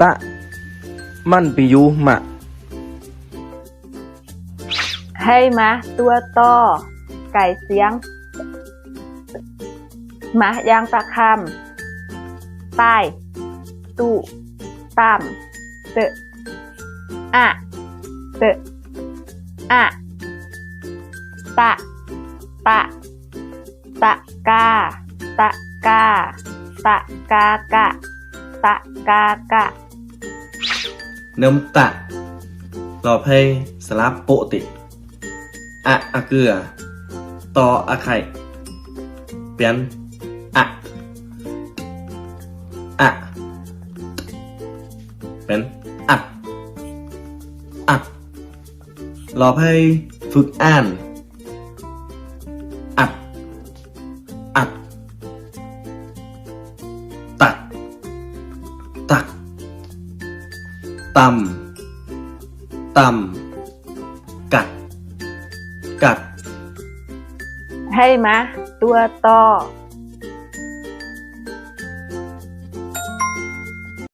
ตะ มันปิยูมะ ให้มาตัวต่อไก่เสียงมายางประคำป้ายตู้ตามเตะอะเตะอะตะ ตะ ตะกา ตะกา ตะกากะ ตะกากะ น้ำตะรอเพยสลับโปติอะอะเกลือต่ออะไข่เปลี่ยนอะอะเป็นอัดอัดรอให้ฝึกอ่าน ตำตำกัด กัด ให้มะ ตัวต่อ